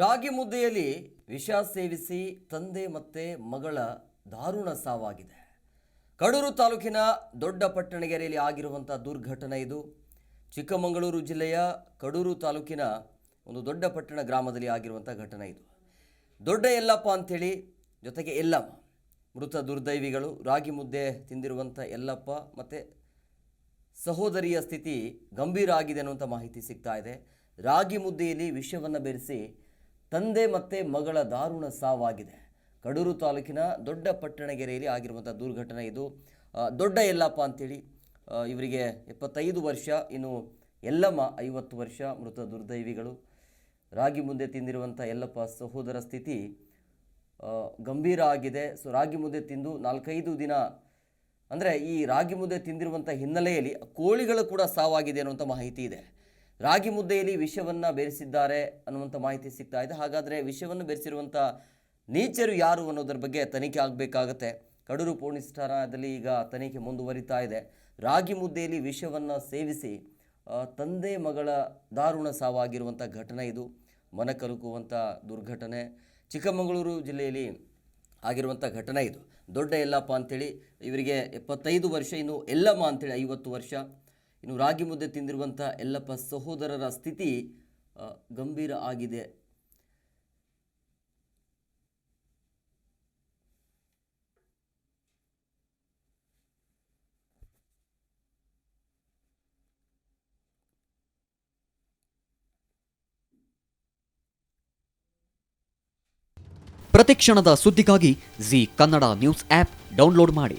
ರಾಗಿ ಮುದ್ದೆಯಲ್ಲಿ ವಿಷ ಸೇವಿಸಿ ತಂದೆ ಮತ್ತೆ ಮಗಳ ದಾರುಣ ಸಾವಾಗಿದೆ. ಕಡೂರು ತಾಲೂಕಿನ ದೊಡ್ಡ ಪಟ್ಟಣಗೆರೆಯಲ್ಲಿ ಆಗಿರುವಂಥ ದುರ್ಘಟನೆ ಇದು. ಚಿಕ್ಕಮಗಳೂರು ಜಿಲ್ಲೆಯ ಕಡೂರು ತಾಲೂಕಿನ ಒಂದು ದೊಡ್ಡ ಪಟ್ಟಣ ಗ್ರಾಮದಲ್ಲಿ ಆಗಿರುವಂಥ ಘಟನೆ ಇದು. ದೊಡ್ಡ ಎಲ್ಲಪ್ಪ ಅಂಥೇಳಿ ಜೊತೆಗೆ ಎಲ್ಲಮ್ಮ ಮೃತ ದುರ್ದೈವಿಗಳು, ರಾಗಿ ಮುದ್ದೆ ತಿಂದಿರುವಂಥ ಎಲ್ಲಪ್ಪ ಮತ್ತು ಸಹೋದರಿಯ ಸ್ಥಿತಿ ಗಂಭೀರ ಆಗಿದೆ ಅನ್ನುವಂಥ ಮಾಹಿತಿ ಸಿಗ್ತಾ ಇದೆ. ರಾಗಿ ಮುದ್ದೆಯಲ್ಲಿ ವಿಷವನ್ನು ಬೆರೆಸಿ ತಂದೆ ಮತ್ತು ಮಗಳ ದಾರುಣ ಸಾವಾಗಿದೆ. ಕಡೂರು ತಾಲೂಕಿನ ದೊಡ್ಡ ಪಟ್ಟಣಗೆರೆಯಲ್ಲಿ ಆಗಿರುವಂಥ ದುರ್ಘಟನೆ ಇದು. ದೊಡ್ಡ ಯಲ್ಲಪ್ಪ ಅಂತೇಳಿ ಇವರಿಗೆ ಎಪ್ಪತ್ತೈದು ವರ್ಷ, ಇನ್ನು ಎಲ್ಲಮ್ಮ ಐವತ್ತು ವರ್ಷ ಮೃತ ದುರ್ದೈವಿಗಳು. ರಾಗಿ ಮುಂದೆ ತಿಂದಿರುವಂಥ ಎಲ್ಲಪ್ಪ ಸಹೋದರ ಸ್ಥಿತಿ ಗಂಭೀರ ಆಗಿದೆ. ಸೊ ರಾಗಿ ಮುದ್ದೆ ತಿಂದು ನಾಲ್ಕೈದು ದಿನ, ಅಂದರೆ ಈ ರಾಗಿ ಮುದ್ದೆ ತಿಂದಿರುವಂಥ ಹಿನ್ನೆಲೆಯಲ್ಲಿ ಕೋಳಿಗಳು ಕೂಡ ಸಾವಾಗಿದೆ ಅನ್ನುವಂಥ ಮಾಹಿತಿ ಇದೆ. ರಾಗಿ ಮುದ್ದೆಯಲ್ಲಿ ವಿಷವನ್ನು ಬೆರೆಸಿದ್ದಾರೆ ಅನ್ನುವಂಥ ಮಾಹಿತಿ ಸಿಗ್ತಾ ಇದೆ. ಹಾಗಾದರೆ ವಿಷವನ್ನು ಬೆರೆಸಿರುವಂಥ ನೀಚರು ಯಾರು ಅನ್ನೋದ್ರ ಬಗ್ಗೆ ತನಿಖೆ ಆಗಬೇಕಾಗತ್ತೆ. ಕಡೂರು ಪೊಲೀಸ್ ಠಾಣಾದಲ್ಲಿ ಈಗ ತನಿಖೆ ಮುಂದುವರಿತಾ ಇದೆ. ರಾಗಿ ಮುದ್ದೆಯಲ್ಲಿ ವಿಷವನ್ನು ಸೇವಿಸಿ ತಂದೆ ಮಗಳ ದಾರುಣ ಸಾವಾಗಿರುವಂಥ ಘಟನೆ ಇದು. ಮನ ಕಲುಕುವಂಥ ದುರ್ಘಟನೆ. ಚಿಕ್ಕಮಗಳೂರು ಜಿಲ್ಲೆಯಲ್ಲಿ ಆಗಿರುವಂಥ ಘಟನೆ ಇದು. ದೊಡ್ಡ ಎಲ್ಲಪ್ಪ ಅಂತೇಳಿ ಇವರಿಗೆ ಎಪ್ಪತ್ತೈದು ವರ್ಷ, ಇನ್ನು ಎಲ್ಲಮ್ಮ ಅಂತೇಳಿ ಐವತ್ತು ವರ್ಷ. ಇನ್ನು ರಾಗಿ ಮುದ್ದೆ ತಿಂದಿರುವಂಥ ಎಲ್ಲಪ್ಪ ಸಹೋದರರ ಸ್ಥಿತಿ ಗಂಭೀರ ಆಗಿದೆ. ಪ್ರತಿಕ್ಷಣದ ಸುದ್ದಿಗಾಗಿ Zee Kannada news app download ಮಾಡಿ.